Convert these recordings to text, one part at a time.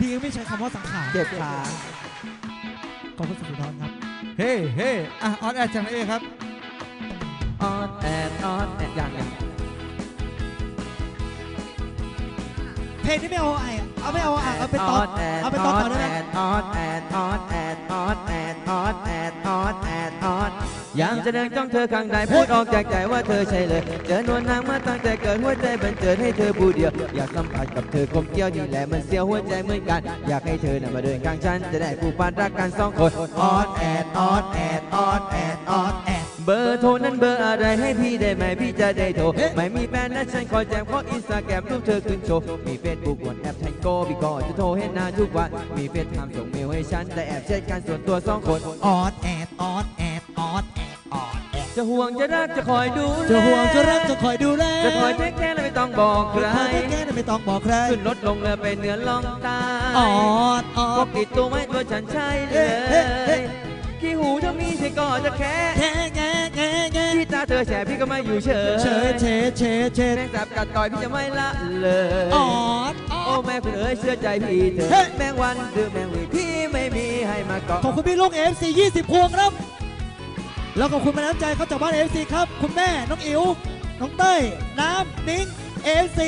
ดีไม่ใช้คำว่าสังขารเจ็บขาขอบคุณสุดทรครับ เฮ้เฮ้อะออนแอร์จากไหนเองครับออนแอนออนแอนอย่างหนึ่งเพลงนี้ไม่เอาไอเอาไม่เอาอะเอาไปตอนแอนเอาไปอตอนอนต่อได้ไหมแอนออนแอนออนแอนออนแอนออนแอนออนแอนอ อยังจะเดินจ้องเธอข้างใดพูดออกจากใจว่าเธอใช่เลย เจอนวลนางมาตั้งแต่เกิดหัวใจบันเจิดให้เธอผู้เดียว อยากสัมผัสกับเธอกลมเกลี่ยวนี่แหละมันเสียวหัวใจเหมือนกัน อยากให้เธอน่ะมาเดินข้างฉันจะได้ผูกพันรักกันสองคนออนแอนออนแอนออนแอนออนแอนเบอร์โทรนั้นเบอร์อะไรให้พี่ได้ไหมพี่จะได้โทรไม่มีแฟนและฉันคอยแจมขออินสตาแกรมรูปเธอขึ้นโชว์มีเฟซบุ๊กวันแอปแทโกพี่ก็จะโทรให้นานทุกวันมีเฟซไทม์ส่งเมลให้ฉันแต่แอบเช็ดกันส่วนตัวสองคนออดแอดออดแอดออด จะห่วงจะรักจะคอยดูแลจะห่วงจะรักจะคอยดูแลจะคอยเทคแค่และไม่ต้องบอกใครจะคอยแก้ๆไม่ต้องบอกใครขึ้นรถลงเรือไปเหนือล่องใต้ออดออพดกติดตัวไว้ตัวฉันใช่เลเอ๊ะเอ๊ะเอ๊ะยขี้หูถ้ามีใช่ก็จะแค่แง่แง่แง่แง่ที่ตาเธอแฉพี่ก็ไม่อยู่เฉยเชยเชยเชยเชยแมงสาบกัดต่อยพี่จะไม่ละเลยออดอโอ้อดแม่คุณเอ๋ยเชื่อใจพี่เถเฮ้อะแมงวันหรือแมงวีพี่ไม่มีให้มาเกาะขอบคุณพี่ลูก FC 20พวงครับ แล้วขอบคุณมาน้ำใจครับจากบ้าน FC ครับ คุณแม่ น้องอิ๋ว น้องเต้ย น้ำ นิ้ง FC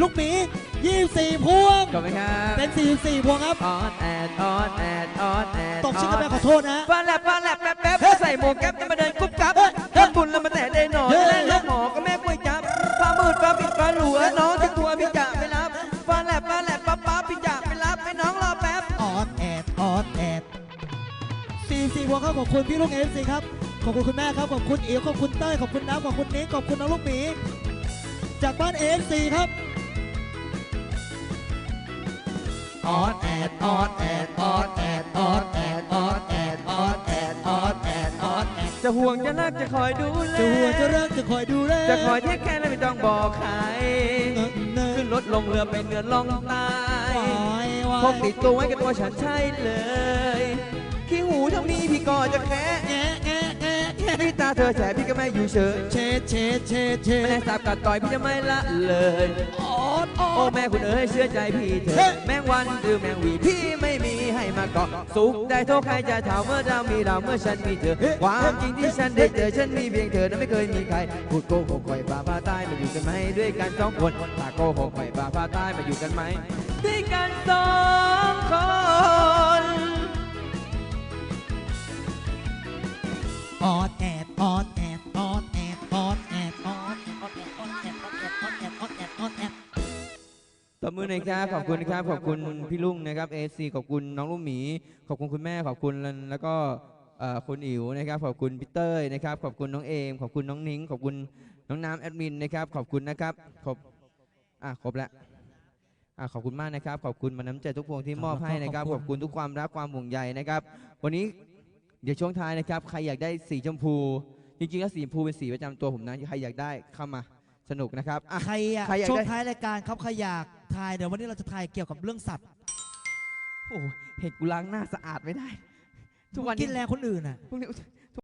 ลูกหมี 24 พวง ขอบคุณครับเป็น 44 พวงครับ ออนแอดออนแอดออนแอดตกชื่อกันไปขอโทษนะฟาแลบฟาแลบแป๊บแป๊บใส่หมวกแก๊ปแล้วมาเดินกุ๊บกับเฮ้ยทำบุญแล้วมาแต่ได้หน่อยเฮ้ยแล้วแล้วหมอก็แม่ป่วยจับฟ้ามืดฟ้าปิดฟ้าหลัวน้องจะกลัวพี่จะไม่รับฟาแลบฟาแลบป๊าป๊าพี่จะไม่รับให้น้องรอแป๊บ ออดแอดออดแอด44 พวงครับขอบคุณพี่ลูก FC ครับข อบคุณคุณแม่ครับ ขอบคุณอิ๋วขอบคุณเต้ย ขอบคุณน้ำขอบคุณนิ้งขอบคุณน้องลูกหมีจากบ้าน FC ครับออดแอดออดแอดออดแอดออดแอดออดแอดออดแอดออดแอดออดแอดจะห่วงจะรักจะคอยดูแลจะห่วงจะรักจะคอยดูแลจะคอยเทคแค่และไม่ต้องบอกใครเนอะเนอะขึ้นรถลงเรือไปเหนือล่องใต้วายวายพกติดตัวไว้กับตัวฉันใช่เลยขี้หูถ้ามีพี่ก็จะแค่แงะ พี่ตาเธอแฉพี่ก็ไม่อยู่เฉยเชดเชดเชดเชแมลดงสาบกัดต่อยพี่จะไม่ละเลย ออดอโอ้อดแม่คุณเอ๋ยเชื่อใจพี่เถเฮ้ อะแมงวันหรือแมงวีพี่ไม่มีให้มาเกาะสุขได้โทษใครจะถามเมื่อเรามีเราเมื่อฉันมีเธอ ความจริงที่ฉันได้เจอฉันมีเพียงเธอนั้นไม่เคยมีใครพูดโกหกคอยบาพาตายมาอยู่กันไหมด้วยกันสองคนถ้าโกหกคอยบาพาตายมาอยู่กันไหมด้วยกันสองคน ออดแอดออดแอดออดแอดออดแอดออดแอดออดแอดออดแอดออดแอดออดแอดออดแอดตบมือหน่อยครับ ขอบคุณครับ ขอบคุณพี่ลุงนะครับเอซีขอบคุณน้องลูกหมี ขอบคุณคุณแม่ ขอบคุณแล้วก็เอ่อคุณอิ๋วนะครับ ขอบคุณพี่เต้ยนะครับ ขอบคุณน้องเอม ขอบคุณน้องนิ้ง ขอบคุณน้องน้ำแอดมินนะครับ ขอบคุณนะครับ ขอบอะครบแล้วอะขอบคุณมากนะครับ ขอบคุณมาน้ำใจทุกพวงที่มอบให้นะครับ ขอบคุณทุกความรักความห่วงใยนะครับ วันนี้ เดี๋ยวช่วงท้ายนะครับ ใครอยากได้สีชมพู จริงๆแล้วสีชมพูเป็นสีประจำตัวผมนะ ใครอยากได้เข้ามาสนุกนะครับอะ ใครอะใครอยากช่วงได้ ท้ายรายการครับใครอยากทายเดี๋ยววันนี้เราจะทายเกี่ยวกับเรื่องสัตว์โอ้โหเห็นกูล้างหน้าสะอาดไม่ได้ ทุกวันกินี้นแรงคนอื่นอะพวกนี้